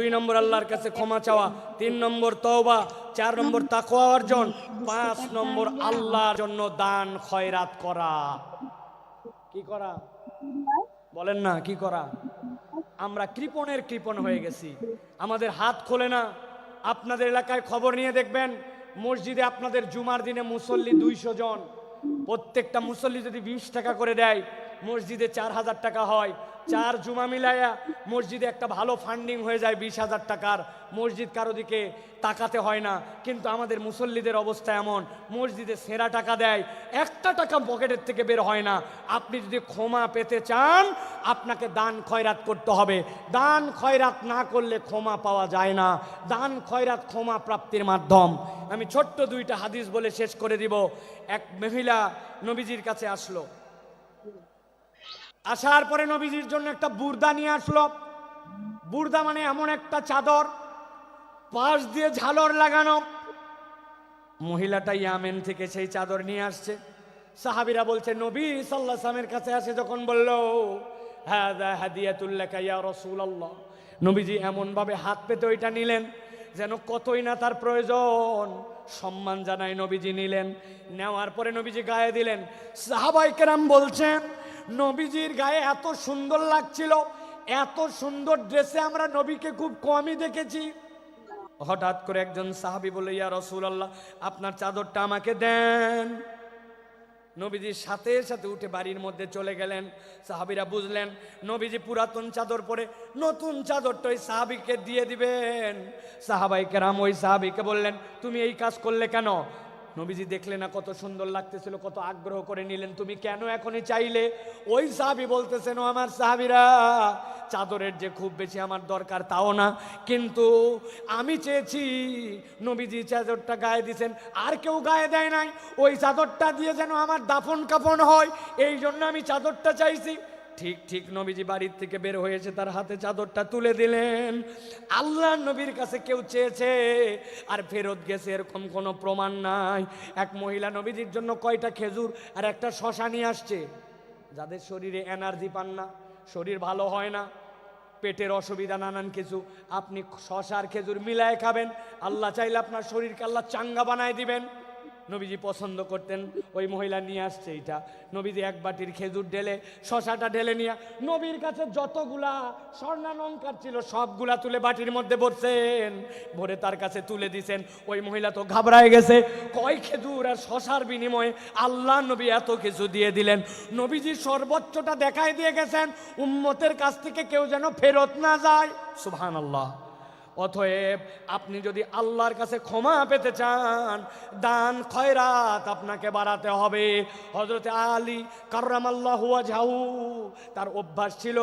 দুই নম্বর আল্লাহর কাছে ক্ষমা চাওয়া, তিন নম্বর তওবা, চার নম্বর তাকওয়া অর্জন, পাঁচ নম্বর আল্লাহর জন্য দান, খয়রাত করা। কি করা? বলেন না, কি করা? আমরা কৃপণের কৃপণ হয়ে গেছি। আমাদের হাত খোলে না। আপনাদের এলাকায় খবর নিয়ে দেখবেন, মসজিদে আপনাদের জুমার দিনে মুসল্লি দুইশো জন। প্রত্যেকটা মুসল্লি যদি বিশ টাকা করে দেয়, মসজিদে চার হাজার টাকা হয়। চার জুমা মিলাইয়া মসজিদে একটা ভালো ফান্ডিং হয়ে যায় বিশ হাজার টাকার। মসজিদ কারও দিকে তাকাতে হয় না, কিন্তু আমাদের মুসল্লিদের অবস্থা এমন, মসজিদে সেরা টাকা দেয়, একটা টাকা পকেটের থেকে বের হয় না। আপনি যদি ক্ষমা পেতে চান, আপনাকে দান খয়রাত করতে হবে। দান খয়রাত না করলে ক্ষমা পাওয়া যায় না। দান খয়রাত ক্ষমা প্রাপ্তির মাধ্যম। আমি ছোট্ট দুইটা হাদিস বলে শেষ করে দিব। এক মহিলা নবীজির কাছে আসলো। আসার পরে নবীজির জন্য একটা বুর্দা নিয়ে আসলো। বুর্দা মানে এমন একটা চাদর, পাশ দিয়ে ঝালর লাগানো। মহিলাটা ইয়ামেন থেকে সেই চাদর নিয়ে আসছে। সাহাবিরা বলছে, নবী সাল্লাহ সালামের কাছে আসে যখন বলল হ্যাঁ হাদিয়াতুল্লাহ ইয়া রসুল্লাহ নবীজি এমনভাবে হাত পেতে ওইটা নিলেন, যেন কতই না তার প্রয়োজন। সম্মান জানায় নবীজি নিলেন। নেওয়ার পরে নবীজি গায়ে দিলেন। সাহাবাই কেরাম বলছেন নবীজির গায়ে এত সুন্দর লাগছিল, এত সুন্দর ড্রেসে আমরা নবীকে খুব কমই দেখেছি। হঠাৎ করে একজন সাহাবি বলে ইয়া রসুল আল্লাহ আপনার চাদরটা আমাকে দেন। নবীজির সাথে সাথে উঠে বাড়ির মধ্যে চলে গেলেন। সাহাবিরা বুঝলেন, নবীজি পুরাতন চাদর পরে নতুন চাদরটা ওই সাহাবিকে দিয়ে দিবেন। সাহাবাই কেরাম ওই সাহাবিকে বললেন, তুমি এই কাজ করলে কেন? নবীজি দেখলে না কত সুন্দর লাগতেছিল, কত আগ্রহ করে নিলেন, তুমি কেন এখনই চাইলে? ওই সাহাবি বলতেছেন, ও আমার সাহাবিরা, চাদরের যে খুব বেশি আমার দরকার তাও না, কিন্তু আমি চেয়েছি। নবীজি চাদরটা গায়ে দিয়েছেন আর কেউ গায়ে দেয় নাই, ওই চাদরটা দিয়ে যেন আমার দাফন কাফন হয়, এই জন্য আমি চাদরটা চাইছি। ঠিক ঠিক নবীজি বাড়ির থেকে বের হয়েছে তার হাতে চাদরটা তুলে দিলেন। আল্লাহ নবীর কাছে কেউ চেয়েছে, আর ফেরত গেছে এরকম কোনো প্রমাণ নাই। এক মহিলা নবীজির জন্য কয়টা খেজুর আর একটা শশা নিয়ে আসছে। যাদের শরীরে এনার্জি পান না, শরীর ভালো হয় না, পেটের অসুবিধা, নানান কিছু। আপনি শশার খেজুর মিলায় খাবেন। আল্লাহ চাইলে আপনার শরীরকে আল্লাহ চাঙ্গা বানায় দিবেন। নবীজি পছন্দ করতেন, ওই মহিলা নিয়ে আসছে এটা। নবীজি এক বাটির খেজুর ঢেলে, শশাটা ঢেলে নিয়ে, নবীর কাছে যতগুলা স্বর্ণালঙ্কার ছিল, সবগুলা তুলে বাটির মধ্যে ভরছেন। ভরে তার কাছে তুলে দিছেন। ওই মহিলা তো ঘাবড়ায় গেছে। কয় খেজুর আর শশার বিনিময়ে আল্লাহ নবী এত কিছু দিয়ে দিলেন। নবীজি সর্বোচ্চটা দেখাই দিয়ে গেছেন, উম্মতের কাছ থেকে কেউ যেন ফেরত না যায়। সুবহান আল্লাহ অতএব আপনি যদি আল্লাহর কাছে ক্ষমা পেতে চান, দান খয়রাত আপনাকে বাড়াতে হবে। হজরতে আলী কার্রাম আল্লাহ ঝাউ তার অভ্যাস ছিল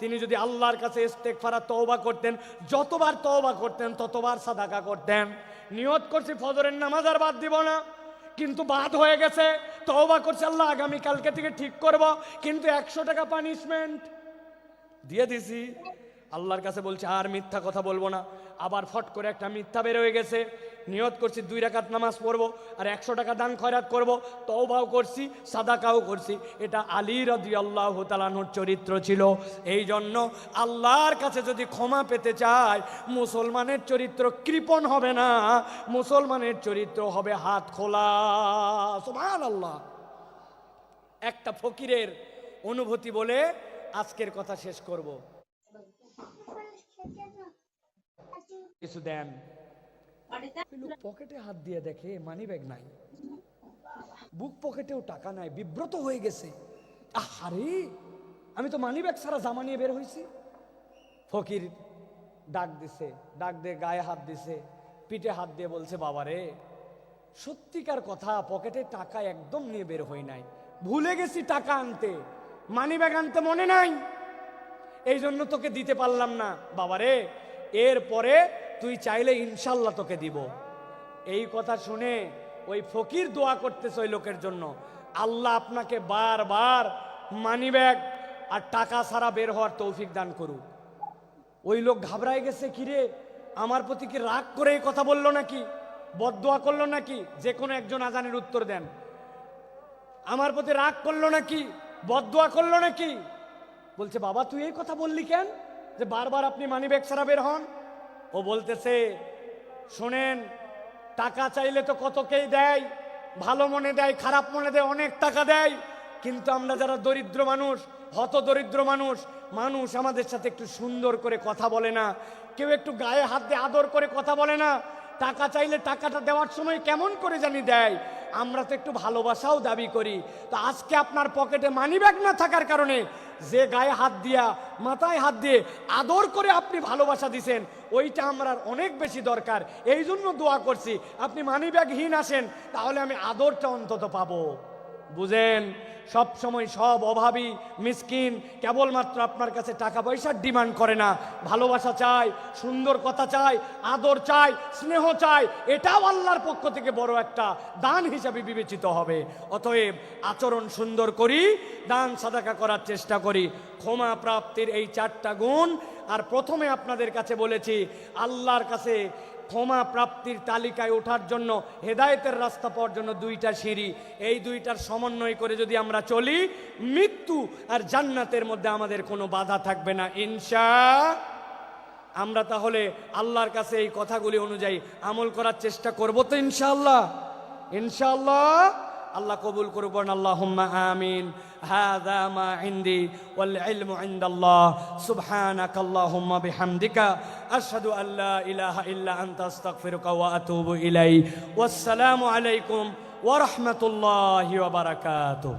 তিনি যদি আল্লাহর কাছে ইস্তেকফারা তওবা করতেন, যতবার তওবা করতেন, ততবার সাদাকা করতেন। নিয়ত করছি ফজরের নামাজ আর বাদ দিব না। কিন্তু বাদ হয়ে গেছে, তওবা করছে, আল্লাহ আগামীকালকে থেকে ঠিক করব, কিন্তু একশো টাকা পানিশমেন্ট দিয়ে দিছি। আল্লাহর কাছে বলছে, আর মিথ্যা কথা বলব না। আবার ফট করে একটা মিথ্যা বের হয়ে গেছে। নিয়ত করছি, দুই রাকাত নামাজ পড়ব আর একশো টাকা দান খয়রাত করব, তওবাও করছি, সাদাকাও করছি। এটা আলী রদি আল্লাহ তালানোর চরিত্র ছিল। এই জন্য আল্লাহর কাছে যদি ক্ষমা পেতে চায়, মুসলমানের চরিত্র কৃপণ হবে না। মুসলমানের চরিত্র হবে হাত খোলা। সুবহান আল্লাহ একটা ফকিরের অনুভূতি বলে আজকের কথা শেষ করব। কিছু দেন। পকেটে হাত দিয়ে দেখে মানি ব্যাগ নাই। বুক পকেটেও টাকা নাই, বিব্রত হয়ে গেছে। আরে আমি তো মানি ব্যাগ ছাড়া জামা নিয়ে বের হয়েছি ফকির ডাক দিছে, ডাক দিয়ে গায়ে হাত দিছে, পিঠে হাত দিয়ে বলছে, বাবারে, সত্যিকার কথা পকেটে টাকা একদম নিয়ে বের হই নাই। ভুলে গেছি টাকা আনতে মানি ব্যাগ আনতে মনে নাই? এই জন্য তোকে দিতে পারলাম না। বাবারে, এরপরে তুই চাইলে ইনশাল্লাহ তোকে দিব। এই কথা শুনে ওই ফকির দোয়া করতেছে ওই লোকের জন্য। আল্লাহ আপনাকে বারবার মানি ব্যাগ আর টাকা ছাড়া বের হওয়ার তৌফিক দান করুক। ওই লোক ঘাবড়ায় গেছে, কিরে, আমার প্রতি কি রাগ করে এই কথা বলল নাকি? বদদোয়া করল নাকি? যে কোনো একজন আজানের উত্তর দেন। আমার প্রতি রাগ করল নাকি? বদদোয়া করল নাকি? বলছে, বাবা, তুই এই কথা বললি কেন যে বারবার আপনি মানি ব্যাগ ছাড়া বের হন? ও বলতেছে, শোনেন, টাকা চাইলে তো কতকেই দেয়, ভালো মনে দেয়, খারাপ মনে দেয়, অনেক টাকা দেয়, কিন্তু আমরা যারা দরিদ্র মানুষ হত দরিদ্র মানুষ মানুষ আমাদের সাথে একটু সুন্দর করে কথা বলে না, কেউ একটু গায়ে হাত দিয়ে আদর করে কথা বলে না, টাকা চাইলে টাকাটা দেওয়ার সময় কেমন করে জানি দেয়, আমরা তো একটু ভালোবাসাও দাবি করি। তো আজকে আপনার পকেটে মানি ব্যাগ না থাকার কারণে যে গায়ে হাত দিয়া, মাথায় হাত দিয়ে আদর করে আপনি ভালোবাসা দিছেন, ওইটা আমার অনেক বেশি দরকার। এই জন্য দোয়া করছি, আপনি মানিব্যাগহীন আসেন তাহলে আমি আদরটা অন্তত পাবো। বুঝেন সব সময় সব অভাবী, মিসকিন, কেবলমাত্র আপনার কাছে টাকা পয়সার ডিমান্ড করে না। ভালোবাসা চাই সুন্দর কথা চাই আদর চাই স্নেহ চাই এটাও আল্লাহর পক্ষ থেকে বড় একটা দান হিসাবে বিবেচিত হবে। অতএব আচরণ সুন্দর করি, দান সাদাকা করার চেষ্টা করি। ক্ষমা প্রাপ্তির এই চারটা গুণ, আর প্রথমে আপনাদের কাছে বলেছি, আল্লাহর কাছে ক্ষমা প্রাপ্তির তালিকায় ওঠার জন্য, হেদায়েতের রাস্তা পাওয়ার জন্য দুইটা সিঁড়ি। এই দুইটার সমন্বয় করে যদি আমরা চলি, মৃত্যু আর জান্নাতের মধ্যে আমাদের কোনো বাধা থাকবে না, ইনশা। আমরা তাহলে আল্লাহর কাছে এই কথাগুলি অনুযায়ী আমল করার চেষ্টা করব তো, ইনশাআল্লাহ। ইনশাআল্লাহ। আল্লাহ কবুল করবেন আল্লাহুম্মা আমিন هذا ما عندي والعلم عند الله سبحانك اللهم بحمدك أشهد أن لا إله إلا أنت أستغفرك وأتوب إليك والسلام عليكم ورحمة الله وبركاته